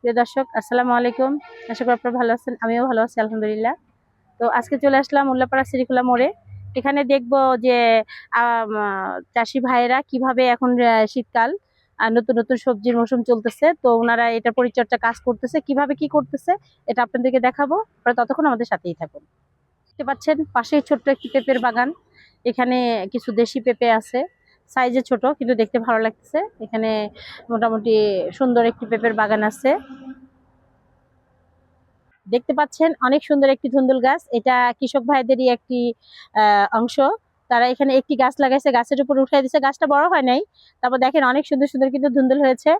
প্রিয় দর্শক, আসসালামু আলাইকুম। আশা করি আপনারা ভালো আছেন, আমিও ভালো আছি, আলহামদুলিল্লাহ। তো আজকে চলে আসলাম উল্লাপাড়া সিরিকুলা মোড়ে। এখানে দেখব যে চাষি ভাইয়েরা কীভাবে এখন শীতকাল আর নতুন নতুন সবজির মৌসুম চলতেছে। তো ওনারা এটা পরিচর্যা কাজ করতেছে, কীভাবে কি করতেছে, এটা আপনাদেরকে দেখাবো। আপনারা ততক্ষণ আমাদের সাথেই থাকুন। দেখতে পাচ্ছেন, পাশেই ছোট্ট একটি পেঁপের বাগান। এখানে কিছু দেশি পেঁপে আছে। সাইজে ছোট, কিন্তু দেখতে ভালো লাগতেছে। এখানে মোটামুটি সুন্দর একটি পেঁপের বাগান আছে। দেখতে পাচ্ছেন অনেক সুন্দর একটি ধুন্দুল গাছ। এটা কৃষক ভাইদেরই একটি অংশ। তারা এখানে একটি গাছ লাগাইছে, গাছের উপর উঠাই দিচ্ছে গাছটা বড় হয় নাই। তারপর দেখেন অনেক সুন্দর সুন্দর কিন্তু ধুন্দুল হয়েছে।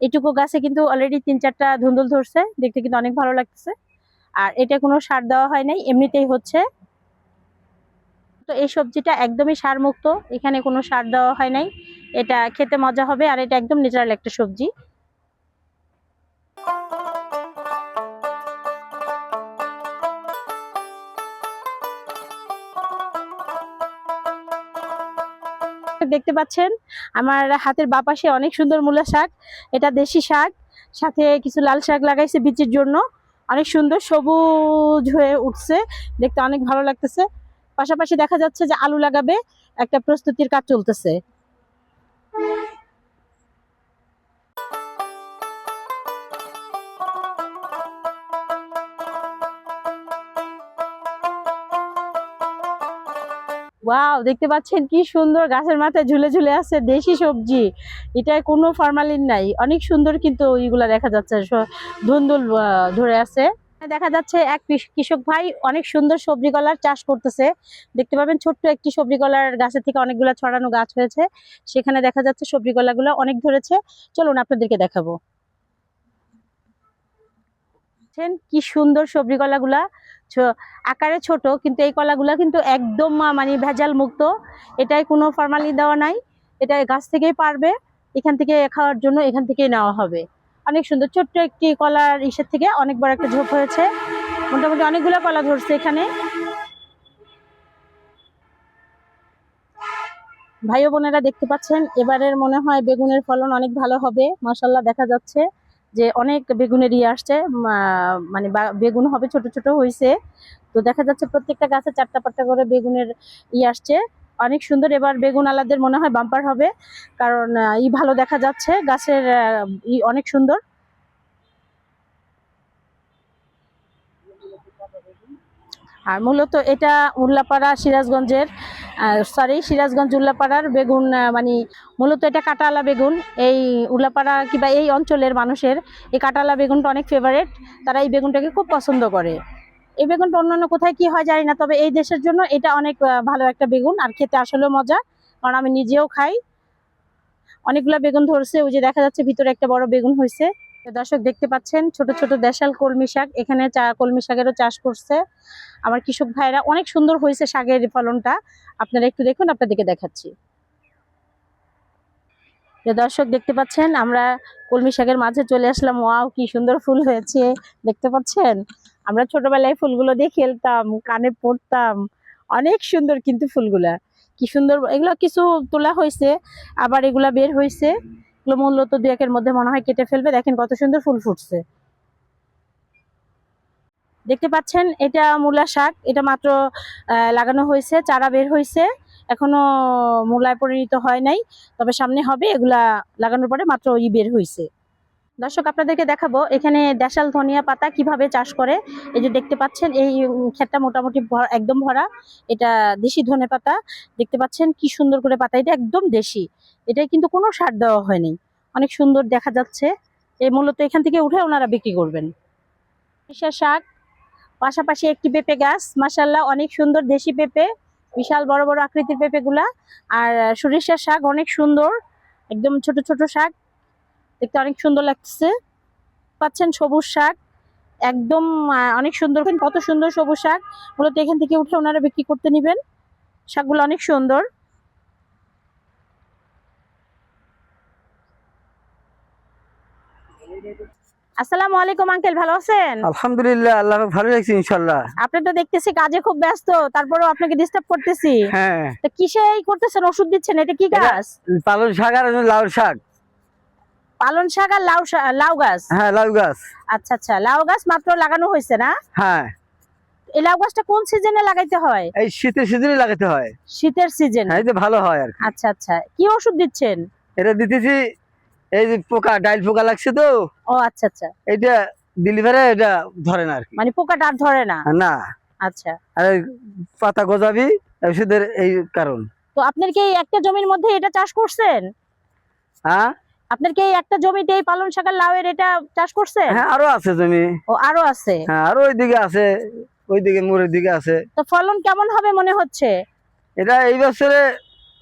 এইটুকু গাছে কিন্তু অলরেডি তিন চারটা ধুন্দুল ধরছে। দেখতে কিন্তু অনেক ভালো লাগতেছে। আর এটা কোনো সার দেওয়া হয় নাই। এমনিতেই হচ্ছে। তো এই সবজিটা একদমই সার মুক্ত এখানে কোনো সার দেওয়া হয় নাই। এটা খেতে মজা হবে আর এটা একদম ন্যাচারাল একটা সবজি। দেখতে পাচ্ছেন, আমার হাতের বাপাশে অনেক সুন্দর মূলা শাক। এটা দেশি শাক, সাথে কিছু লাল শাক লাগাইছে বিচির জন্য। অনেক সুন্দর, সবুজ হয়ে উঠছে। দেখতে অনেক ভালো লাগতেছে। পাশাপাশি দেখা যাচ্ছে যে আলু লাগাবে, একটা প্রস্তুতির কাজ চলতেছে। ওয়াও, দেখতে পাচ্ছেন কি সুন্দর গাছের মাথায় ঝুলে ঝুলে আছে দেশি সবজি। এটায় কোনো ফরমালিন নাই। অনেক সুন্দর কিন্তু ওইগুলা দেখা যাচ্ছে। ধুন্দুল ধরে আছে। দেখা যাচ্ছে এক কৃষ- কৃষক ভাই অনেক সুন্দর সবজি কলার চাষ করতেছে। দেখতে পাবেন ছোট্ট একটি সবজি কলার গাছের থেকে অনেকগুলো ছড়ানো গাছ হয়েছে। সেখানে দেখা যাচ্ছে সবজি কলাগুলো অনেক ধরেছে। চলুন আপনাদেরকে দেখাবো। কি সুন্দর সবজি কলাগুলা। আকারে ছোট, কিন্তু এই কলাগুলা কিন্তু একদম মানে ভেজাল মুক্ত। এটাই কোনো ফরমালি দেওয়া নাই। এটা গাছ থেকেই পারবে। এখান থেকে খাওয়ার জন্য এখান থেকেই নেওয়া হবে। অনেক সুন্দর, ছোট্ট একটি কলার ইসের থেকে অনেক বড় একটা ঝোপ হয়েছে। মোটামুটি অনেকগুলো কলা ধরছে এখানে। ভাই বোনেরা দেখতে পাচ্ছেন, এবারের মনে হয় বেগুনের ফলন অনেক ভালো হবে। মাসাল্লাহ দেখা যাচ্ছে যে অনেক বেগুনের ইয়ে আসছে মানে বেগুন হবে, ছোট ছোট হয়েছে তো দেখা যাচ্ছে প্রত্যেকটা গাছে চারটা পাঁচটা করে বেগুনের ইয়ে আসছে। অনেক সুন্দর। এবার বেগুন আলাদের মনে হয় বাম্পার হবে, কারণ ই ভালো দেখা যাচ্ছে। গাছের ই অনেক সুন্দর। আর মূলত এটা উল্লাপাড়া সিরাজগঞ্জের সরি সিরাজগঞ্জ উল্লাপাড়ার বেগুন মানে মূলত এটা কাটালা বেগুন। এই উল্লাপাড়া কিংবা এই অঞ্চলের মানুষের এই কাটালা বেগুনটা অনেক ফেভারেট তারা এই বেগুনটাকে খুব পছন্দ করে। এই বেগুনটা অন্যান্য কোথায় কি হয় জানি না, তবে এই দেশের জন্য এটা অনেক ভালো একটা বেগুন আর খেতে আসলেও মজা, কারণ আমি নিজেও খাই। অনেকগুলা বেগুন ধরছে, ওই যে দেখা যাচ্ছে ভিতরে একটা বড় বেগুন হয়েছে দর্শক দেখতে পাচ্ছেন, ছোট ছোট দেশাল কলমি শাক, এখানে চা, কলমি শাকেরও চাষ করছে। আমার কৃষক ভাইরা, অনেক সুন্দর হয়েছে শাকের ফলনটা। আপনারা একটু দেখুন, আপনাদেরকে দেখাচ্ছি। দর্শক দেখতে পাচ্ছেন, আমরা কলমি শাকের মাঝে চলে আসলাম। ওয়াও, কি সুন্দর ফুল হয়েছে, দেখতে পাচ্ছেন? আমরা ছোটবেলায় ফুলগুলো দিয়ে খেলতাম, কানে পড়তাম। অনেক সুন্দর কিন্তু ফুলগুলা। কি সুন্দর, এগুলো কিছু তোলা হয়েছে, আবার এগুলা বের হয়েছে। এগুলো মূলত দু একের মধ্যে মনে হয় কেটে ফেলবে। দেখেন কত সুন্দর ফুল ফুটছে। দেখতে পাচ্ছেন, এটা মূলা শাক। এটা মাত্র লাগানো হয়েছে, চারা বের হয়েছে। এখনও মূলায় পরিণত হয় নাই। তবে সামনে হবে, এগুলা লাগানোর পরে মাত্র ই বের হয়েছে। দর্শক, আপনাদেরকে দেখাবো এখানে দেশাল ধনিয়া পাতা কীভাবে চাষ করে। এই যে দেখতে পাচ্ছেন, এই ক্ষেতটা মোটামুটি একদম ভরা। এটা দেশি ধনে পাতা। দেখতে পাচ্ছেন কি সুন্দর করে পাতা। এটা একদম দেশি। এটা কিন্তু কোনো সার দেওয়া হয়নি। অনেক সুন্দর দেখা যাচ্ছে। এই মূলত এখান থেকে উঠে ওনারা বিক্রি করবেন। সরিষা শাক, পাশাপাশি একটি পেঁপে গাছ। মাসাল্লাহ অনেক সুন্দর দেশি পেঁপে। বিশাল বড় বড় আকৃতির পেঁপেগুলা। আর সরিষার শাক অনেক সুন্দর। একদম ছোট ছোট শাক। দেখতে অনেক সুন্দর লাগছে পাচ্ছেন সবুজ শাক। একদম অনেক সুন্দর। কত সুন্দর সবুজ শাক। মূলত এখান থেকে উঠে ওনারা বিক্রি করতে নিবেন। শাকগুলো অনেক সুন্দর। আসসালামু আলাইকুম আঙ্কেল ভালো আছেন? আলহামদুলিল্লাহ আল্লাহ ভালো লাগছে ইনশাল্লাহ আপনি তো দেখতেছি কাজে খুব ব্যস্ত তারপরেও আপনাকে ডিস্টার্ব করতেছি। হ্যাঁ। তো কিসে এই করতেছেন? ওষুধ দিচ্ছেন? এটা কি গাছ? পালং শাক আর লাউ শাক। পালন শাক আর লাউ লাউ গাছ? হ্যাঁ লাউ গাছ। আচ্ছা আচ্ছা লাউ গাছ মাত্র লাগানো হয়েছে না? হ্যাঁ। এই লাউ গাছটা কোন সিজনে লাগাইতে হয়? এই শীতের সিজনে লাগাতে হয়। শীতের সিজন। হ্যাঁ ভালো হয় আর আচ্ছা আচ্ছা কি ওষুধ দিচ্ছেন? এটা দিতেছি এই যে পোকা ডাইল পোকা লাগছে তো। ও আচ্ছা আচ্ছা। এইটা ডেলিভারে এটা ধরে না আর কি। মানে পোকাটা আর ধরে না? না। আচ্ছা। আর পাতা গজাবি ওষুধের এই কারণ। তো আপনার কি একটা জমির মধ্যে এটা চাষ করছেন? হ্যাঁ? আপনার কি একটা জমিতে এই পালন শাক আর লাউয়ের এটা চাষ করছেন? হ্যাঁ আরও আছে জমি। ও আরও আছে? হ্যাঁ আরও ওইদিকে আছে ওইদিকে মোড়ের দিকে আছে। তো ফলন কেমন হবে মনে হচ্ছে? এটা এই বছরে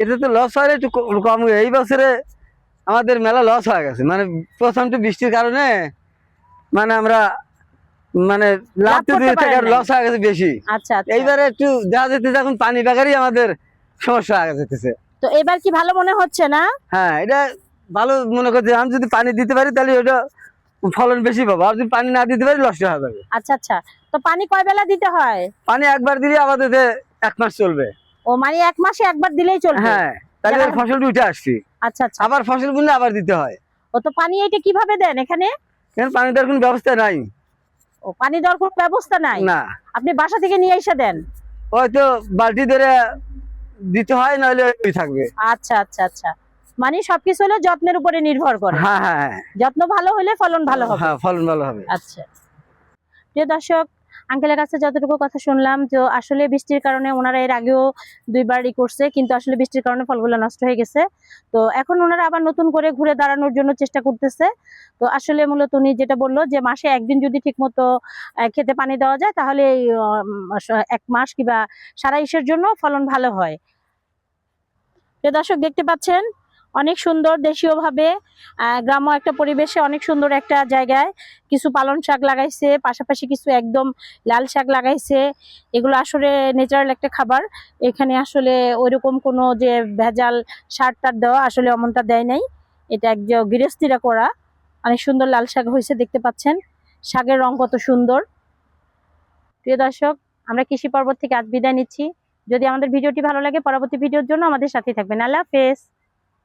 এটা তো লস হয় একটু কম। এই বছরে আমাদের মেলা লস হয়ে গেছে। মানে প্রথমটা বৃষ্টির কারণে মানে আমরা মানে লাভ। লস হয়ে গেছে বেশি। আচ্ছা আচ্ছা। এইবারে একটু যা যেতেছে এখন পানি বেকারই আমাদের সমস্যা হয়ে যেতেছে। তো এবার কি ভালো মনে হচ্ছে না? হ্যাঁ এটা ভালো মনে করছি আমি যদি পানি দিতে পারি তাহলে ওটা ফলন বেশি পাবো। আর যদি পানি না দিতে পারি নষ্ট হয়ে যাবে আচ্ছা আচ্ছা। তো পানি কয় বেলা দিতে হয়? পানি একবার দিলে আমাদের এক মাস চলবে। ও মানে এক মাসে একবার দিলেই চলবে? হ্যাঁ তাহলে ফসলটা উঠে আসছি। আচ্ছা আচ্ছা। আবার ফসল বুনলে আবার দিতে হয়। ও তো পানি এটা কীভাবে দেন এখানে? এখানে পানি দেওয়ার কোনো ব্যবস্থা নাই। ও পানি দেওয়ার কোনো ব্যবস্থা নাই? না। আপনি বাসা থেকে নিয়ে এসে দেন? হয়তো বালতি ধরে দিতে হয় নাহলে ওই থাকবে। আচ্ছা আচ্ছা আচ্ছা। মানে সবকিছু হলো যত্নের উপরে নির্ভর করে। হ্যাঁ হ্যাঁ হ্যাঁ। যত্ন ভালো হলে ফলন ভালো হবে। হ্যাঁ ফলন ভালো হবে। আচ্ছা। প্রিয় দর্শক আঙ্কেলের কাছে যতটুকু কথা শুনলাম যে আসলে বৃষ্টির কারণে ওনারা এর আগেও দুইবার ই করছে কিন্তু আসলে বৃষ্টির কারণে ফলগুলো নষ্ট হয়ে গেছে। তো এখন ওনারা আবার নতুন করে ঘুরে দাঁড়ানোর জন্য চেষ্টা করতেছে। তো আসলে মূলত উনি যেটা বলল যে মাসে একদিন যদি ঠিকমতো খেতে পানি দেওয়া যায় তাহলে এক মাস কিংবা সারা ইসের জন্য ফলন ভালো হয়। প্রিয় দর্শক দেখতে পাচ্ছেন অনেক সুন্দর দেশীয় ভাবে আহ, গ্রাম্য একটা পরিবেশে অনেক সুন্দর একটা জায়গায় কিছু পালন শাক লাগাইছে পাশাপাশি কিছু একদম লাল শাক লাগাইছে। এগুলো আসলে ন্যাচারাল একটা খাবার। এখানে আসলে ওইরকম কোনো যে ভেজাল সার টার দেওয়া আসলে অমনটা দেয় নাই। এটা এক যে গৃহস্থিরা করা। অনেক সুন্দর লাল শাক হয়েছে দেখতে পাচ্ছেন। শাকের রং কত সুন্দর। প্রিয় দর্শক আমরা কৃষি পর্বত থেকে আজ বিদায় নিচ্ছি। যদি আমাদের ভিডিওটি ভালো লাগে পরবর্তী ভিডিওর জন্য আমাদের সাথে থাকবেন। আল্লাহ হাফেজ।